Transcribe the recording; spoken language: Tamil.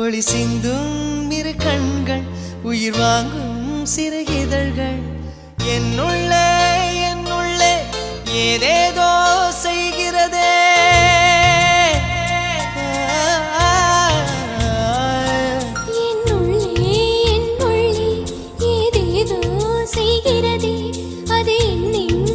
ஒளி சிந்தும் இரு கண்கள் உயிர் வாங்கும் சிறு இதழ்கள். என்னுள்ளே என்னுள்ளே ஏதேதோ செய்கிறதே. என்னுள்ளே என்னுள்ளே ஏதேதோ செய்கிறதே. அது என்னின்